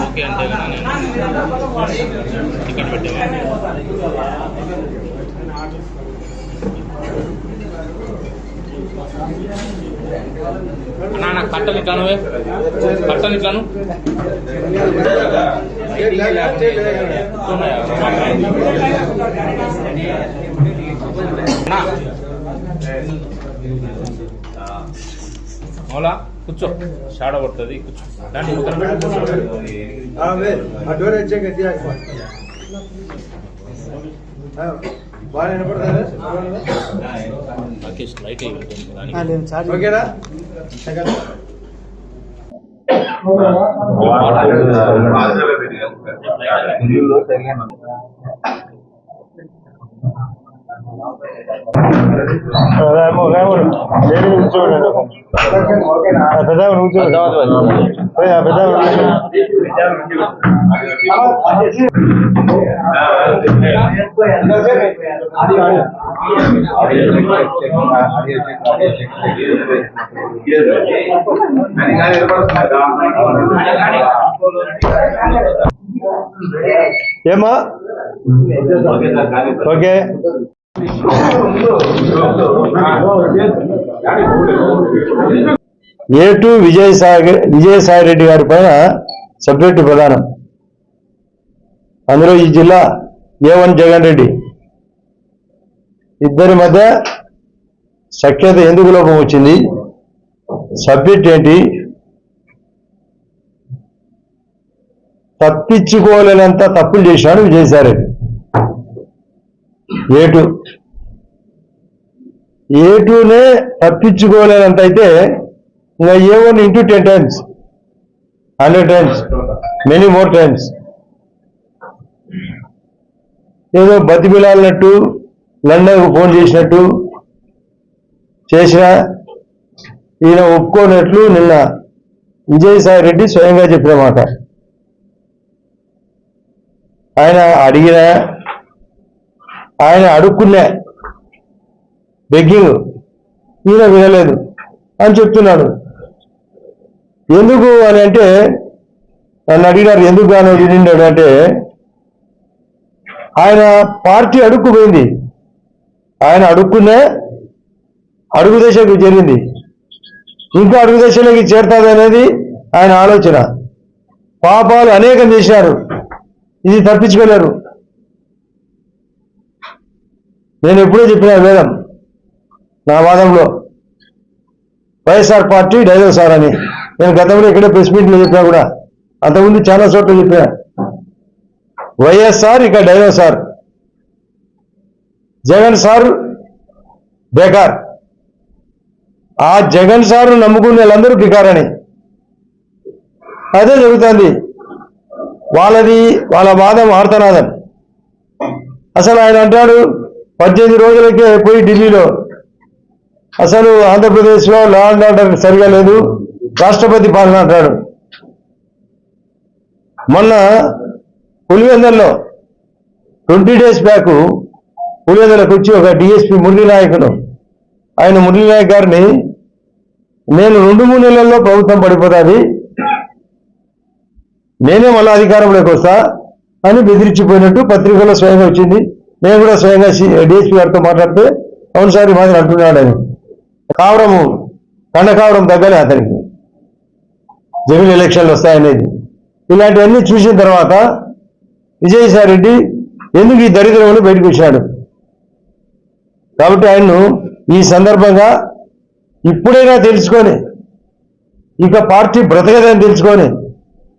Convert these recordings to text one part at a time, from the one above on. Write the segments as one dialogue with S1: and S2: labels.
S1: Okay అంటే కానీ నేను టికెట్ పెట్టాను అన్నా కట్టలు ఇట్లాను కట్టలు ఇట్లాను. ఉన్నాయా మౌలా కూర్చో. షాడ పడుతుంది కూర్చో. దాన్ని పక్కన పెట్టు,
S2: ఏమా okay A two Vijayasai Vijayasai Reddy గారి పైన సపరేట్ ప్రధానం. అందులో ఈ జిల్లా ఏ వన్ జగన్ రెడ్డి. ఇద్దరి మధ్య సఖ్యత ఎందుకు లోపం వచ్చింది? సబ్జెక్ట్ ఏంటి? తప్పించుకోలేనంత తప్పులు చేశాడు విజయసాయి రెడ్డి. ఏటు? ఏటునే తప్పించుకోలేనంత అయితే ఇంకా A one into ten times hundred times many more times ఏదో బతిమిలాలినట్టు లండన్కు ఫోన్ చేసినట్టు చేసిన ఈయన ఒప్పుకోనట్లు నిన్న విజయసాయి రెడ్డి స్వయంగా చెప్పిన మాట. ఆయన అడిగిన ఆయన అడుక్కునే బెగ్గింగ్ ఈయన వినలేదు అని చెప్తున్నాడు. ఎందుకు అని అంటే నన్ను అడిగినారు ఎందుకు గాను వినిండాడు అంటే ఆయన పార్టీ అడుక్కుపోయింది. ఆయన అడుక్కునే అడుగు దశకు చేరింది. ఇంకా అడుగు దశలోకి చేరుతుంది అనేది ఆయన ఆలోచన. పాపాలు అనేకం చేశారు ఇది తప్పించుకోలేరు. నేను ఎప్పుడూ చెప్పిన వేదం నా వాదంలో వైఎస్ఆర్ పార్టీ డైనోసార్ అని. నేను గతంలో ఇక్కడే ప్రెస్ మీట్లో చెప్పినా కూడా అంతకుముందు చాలా చోట్ల చెప్పినా. వైఎస్ఆర్ ఇక డైనోసార్ జగన్ సార్ బేకార్. ఆ జగన్ సార్ నమ్ముకునే వాళ్ళందరూ బికారని. అదే జరుగుతుంది. వాళ్ళది వాళ్ళ వాదం ఆర్తనాదం. అసలు ఆయన అంటాడు పద్దెనిమిది రోజులకే పోయి ఢిల్లీలో. అసలు ఆంధ్రప్రదేశ్లో లా అండ్ ఆర్డర్ సరిగా లేదు. రాష్ట్రపతి పాలన అంటాడు. మొన్న పులివెందల్లో ట్వంటీ డేస్ బ్యాక్ పులివెందలకు వచ్చి ఒక డిఎస్పి మురళీ నాయకును ఆయన మురళీ నాయక్ గారిని నేను రెండు మూడు నెలల్లో ప్రభుత్వం పడిపోతుంది నేనే మళ్ళా అధికారంలోకి వస్తా అని బెదిరించిపోయినట్టు పత్రికలో స్వయంగా వచ్చింది. నేను కూడా స్వయంగా డిఎస్పీ గారితో మాట్లాడితే అవును సార్ మాదిరి అంటున్నాడు అని. కావరము కండకావరం తగ్గలే అతనికి. జమీన్ ఎలక్షన్లు వస్తాయనేది ఇలాంటివన్నీ చూసిన తర్వాత విజయసాయి రెడ్డి ఎందుకు ఈ దరిద్రంలో బయటకు వచ్చాడు? కాబట్టి ఆయన్ను ఈ సందర్భంగా ఇప్పుడైనా తెలుసుకొని ఇక పార్టీ బ్రతకదని తెలుసుకొని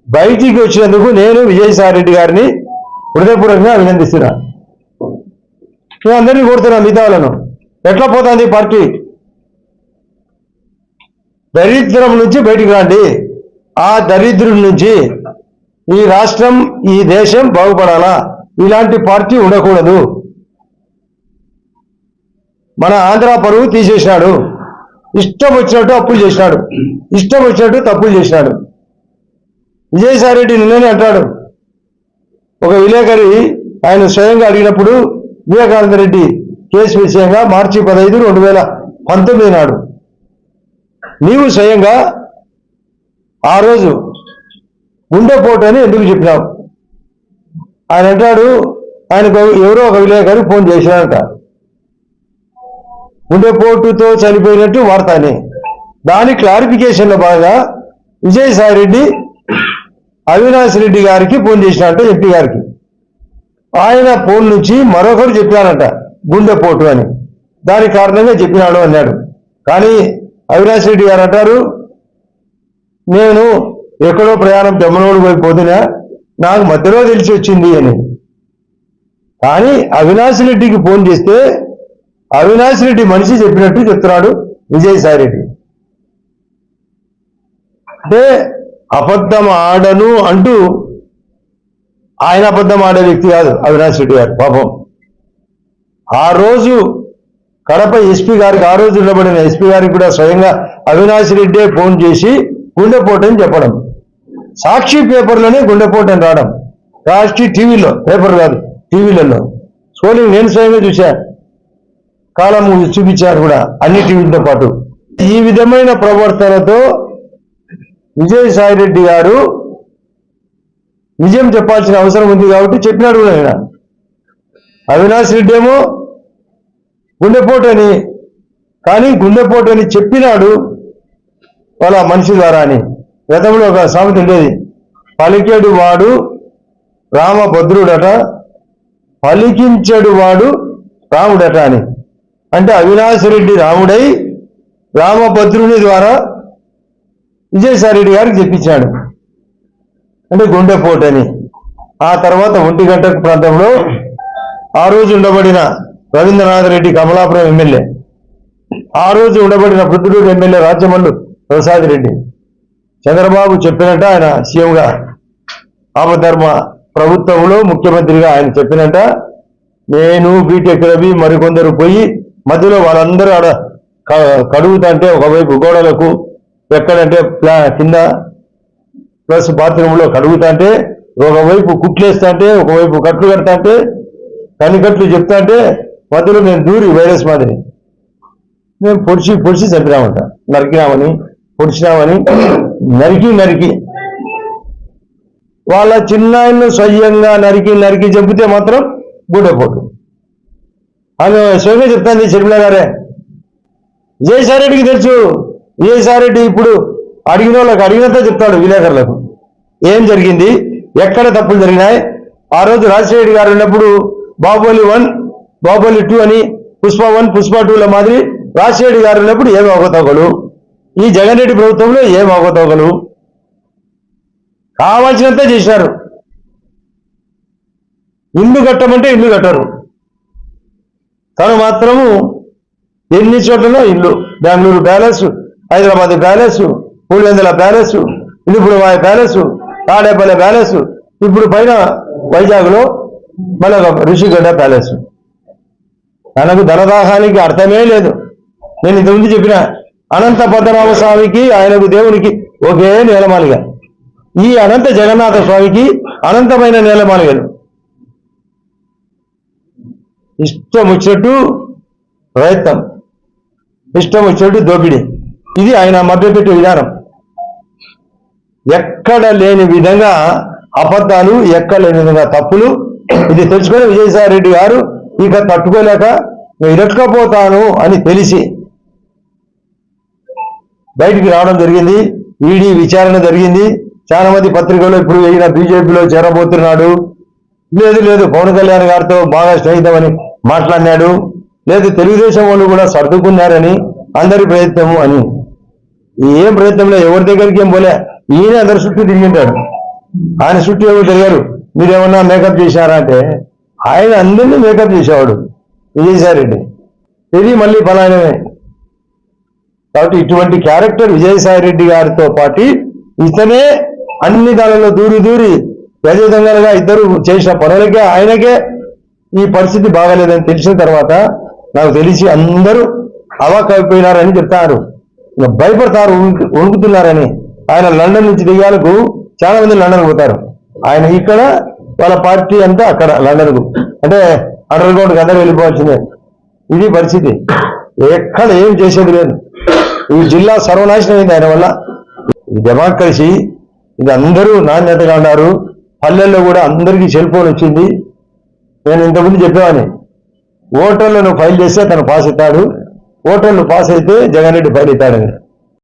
S2: బయటికి వచ్చినందుకు నేను విజయసాయి రెడ్డి గారిని హృదయపూర్వకంగా అభినందిస్తున్నాను నేను అందరినీ కోరుతున్నాం మిగతా వాళ్ళను. ఎట్లా పోతుంది పార్టీ? దరిద్రం నుంచి బయటికి రండి. ఆ దరిద్రం నుంచి ఈ రాష్ట్రం ఈ దేశం బాగుపడాలా? ఇలాంటి పార్టీ ఉండకూడదు. మన ఆంధ్ర పరువు తీసేసినాడు. ఇష్టం వచ్చినట్టు అప్పులు చేసినాడు. ఇష్టం వచ్చినట్టు తప్పులు చేసినాడు. విజయసాయి రెడ్డి నిన్ననే అంటాడు. ఒక విలేకరి ఆయన స్వయంగా అడిగినప్పుడు వివేకానంద రెడ్డి కేసు విషయంగా మార్చి పదహైదు రెండు వేల పంతొమ్మిది నాడు. నీవు స్వయంగా ఆ రోజు గుండెపోటు అని ఎందుకు చెప్పినావు? ఆయన అంటాడు ఆయనకు ఎవరో ఒక విలేకరి ఫోన్ చేసినాడంట గుండెపోటుతో చనిపోయినట్టు వార్త అని. దాని క్లారిఫికేషన్లో భాగంగా విజయసాయి రెడ్డి అవినాష్ రెడ్డి గారికి ఫోన్ చేసినట్టు ఎంపీ గారికి. ఆయన ఫోన్ నుంచి మరొకరు చెప్పారంట గుండెపోటు అని. దాని కారణంగా చెప్పినాడు అన్నాడు. కానీ అవినాష్ రెడ్డి గారు అంటారు నేను ఎక్కడో ప్రయాణం దమ్మనోడు పోయిపోతున్నా నాకు మధ్యలో తెలిసి వచ్చింది అని. కానీ అవినాష్ రెడ్డికి ఫోన్ చేస్తే అవినాష్ రెడ్డి మనిషి చెప్పినట్టు చెప్తున్నాడు విజయసాయి రెడ్డి. అంటే అబద్ధం ఆడను అంటూ ఆయన అబద్ధం ఆడే వ్యక్తి కాదు అవినాష్ రెడ్డి గారు పాపం. ఆ రోజు కడప ఎస్పీ గారికి ఆ రోజు నిలబడిన ఎస్పీ గారికి కూడా స్వయంగా అవినాష్ రెడ్డే ఫోన్ చేసి గుండెపోటు అని చెప్పడం. సాక్షి పేపర్లోనే గుండెపోటు అని రావడం. రాష్ట్రీ టీవీలో పేపర్ కాదు టీవీలలో. సోలింగ్ నేను స్వయంగా చూశా. కాలం చూపించారు కూడా అన్ని టీవీలతో పాటు. ఈ విధమైన ప్రవర్తనతో విజయసాయి రెడ్డి గారు నిజం చెప్పాల్సిన అవసరం ఉంది కాబట్టి చెప్పినాడు కూడా ఆయన. అవినాష్ రెడ్డి ఏమో గుండెపోటు అని కానీ గుండెపోటు అని చెప్పినాడు వాళ్ళ మనిషి ద్వారా అని గతంలో ఒక సామెత ఉండేది పలికేడు వాడు రామభద్రుడట పలికించడు వాడు రాముడట అని. అంటే అవినాష్ రెడ్డి రాముడై రామభద్రుని ద్వారా విజయసాయి రెడ్డి గారికి చెప్పించాడు. అంటే గుండెపోటు అని ఆ తర్వాత ఒంటిగంట ప్రాంతంలో ఆ రోజు ఉండబడిన రవీంద్రనాథ్ రెడ్డి కమలాపురం ఎమ్మెల్యే. ఆ రోజు ఉండబడిన ప్రొద్దుటూరు ఎమ్మెల్యే రాజ్యమండ్రు ప్రసాద్ రెడ్డి. చంద్రబాబు చెప్పినట్ట ఆయన సీఎంగా ఆపధర్మ ప్రభుత్వంలో ముఖ్యమంత్రిగా ఆయన చెప్పినట్ట నేను బీటెక్ రవి మరికొందరు పోయి మధ్యలో వాళ్ళందరూ ఆడ క- కడుగుతుంటే ఒకవైపు గోడలకు ఎక్కడంటే ప్లా కింద ప్లస్ బాత్రూంలో కడుగుతుంటే ఒకవైపు కుట్లేస్తుంటే ఒకవైపు కట్లు కడతాంటే కనికట్లు చెప్తాంటే మధ్యలో నేను దూరి వైరస్ మాదిరి. మేము పొడిచి పొడిచి చంపినామంట. నరికినామని పొడిచినామని నరికి నరికి. వాళ్ళ చిన్నాయన్ను స్వయంగా నరికి నరికి చెబితే మాత్రం గుడ్డపోటు ఆమె స్వయంగా చెప్తాంది షర్మిల గారే. విజయసాయి రెడ్డికి తెలుసు. విజయసాయి రెడ్డి ఇప్పుడు అడిగిన వాళ్ళకి అడిగినంత చెప్తాడు విలేకరులకు. ఏం జరిగింది? ఎక్కడ తప్పులు జరిగినాయి? ఆ రోజు రాజశేఖర్ గారు ఉన్నప్పుడు బాహుబలి వన్ బాహుబలి టూ అని పుష్ప వన్ పుష్ప టూల మాదిరి రాజశేఖర్ గారు ఉన్నప్పుడు ఏమి అవకతవకలు? ఈ జగన్ రెడ్డి ప్రభుత్వంలో ఏమి అవకతవకలు? కావాల్సినంత చేశారు. ఇల్లు కట్టమంటే ఇల్లు కట్టరు. తను మాత్రము ఎన్ని చోట్లలో ఇల్లు? Bengaluru palace Hyderabad palace Pulivendula palace Idupulapaya palace Tadepalli palace ఇప్పుడు పైన వైజాగ్లో మళ్ళీ ఋషిగడ్డ ప్యాలెస్. తనకు ధనదాహానికి అర్థమే లేదు. నేను ఇంతకుముందు చెప్పిన అనంత పద్మనాభ స్వామికి ఆయనకు దేవునికి ఒకే నేలమాలిగ ఈ అనంత జగన్నాథ స్వామికి అనంతమైన నేలమాలిగలు ఇష్టం వచ్చినట్టు ప్రయత్నం. ఇష్టం వచ్చినట్టు దోపిడీ. ఇది ఆయన మభ్యపెట్టే విధానం. ఎక్కడ లేని విధంగా అబద్ధాలు ఎక్కడ లేని విధంగా తప్పులు. ఇది తెలుసుకొని విజయసాయి రెడ్డి గారు ఇక తట్టుకోలేక ఇరక్కపోతాను అని తెలిసి బయటికి రావడం జరిగింది. ఈడీ విచారణ జరిగింది. చాలా మంది పత్రికల్లో ఇప్పుడు ఈయన బీజేపీలో చేరబోతున్నాడు. లేదు లేదు పవన్ కళ్యాణ్ గారితో బాగా స్నేహితమని మాట్లాడినాడు. లేదు తెలుగుదేశం వాళ్ళు కూడా సర్దుకున్నారని అందరి ప్రయత్నము అని. ఏం ప్రయత్నంలో ఎవరి దగ్గరికి ఏం పోలే. ఈయన అందరి చుట్టూ తిరిగింటాడు ఆయన చుట్టూ ఎవరు తిరిగారు. మీరేమన్నా మేకప్ చేశారా అంటే ఆయన అందరినీ మేకప్ చేసేవాడు విజయసాయి రెడ్డి ఇది మళ్ళీ ఫలానమే కాబట్టి ఇటువంటి క్యారెక్టర్ విజయసాయి రెడ్డి గారితో పాటు ఇతనే అన్ని దానిలో దూరి దూరి యజదంగలుగా ఇద్దరు చేసిన పనులకే ఆయనకే ఈ పరిస్థితి బాగాలేదని తెలిసిన తర్వాత నాకు తెలిసి అందరూ అవాక్ అయిపోయినారని చెప్తారు. భయపడతారు ఉణుకుతున్నారని ఆయన లండన్ నుంచి దిగాలకు చాలా మంది లండన్ పోతారు. ఆయన ఇక్కడ వాళ్ళ పార్టీ అంతా అక్కడ లండన్కు. అంటే అండర్ గ్రౌండ్ అందరూ వెళ్ళిపోవాల్సిందే. ఇది పరిస్థితి. ఎక్కడ ఏం చేసేది లేదు. ఈ జిల్లా సర్వనాశనం అయింది ఆయన వల్ల. డెమోక్రసీ ఇది అందరూ నాణ్యతగా ఉన్నారు. పల్లెల్లో కూడా అందరికీ సెల్ ఫోన్ వచ్చింది. నేను ఇంతకుముందు చెప్పేవాని ఓటర్లను ఫైల్ చేస్తే తను పాస్ అవుతాడు. ఓటర్లు పాస్ అయితే జగన్ రెడ్డి ఫైల్ అవుతాడని.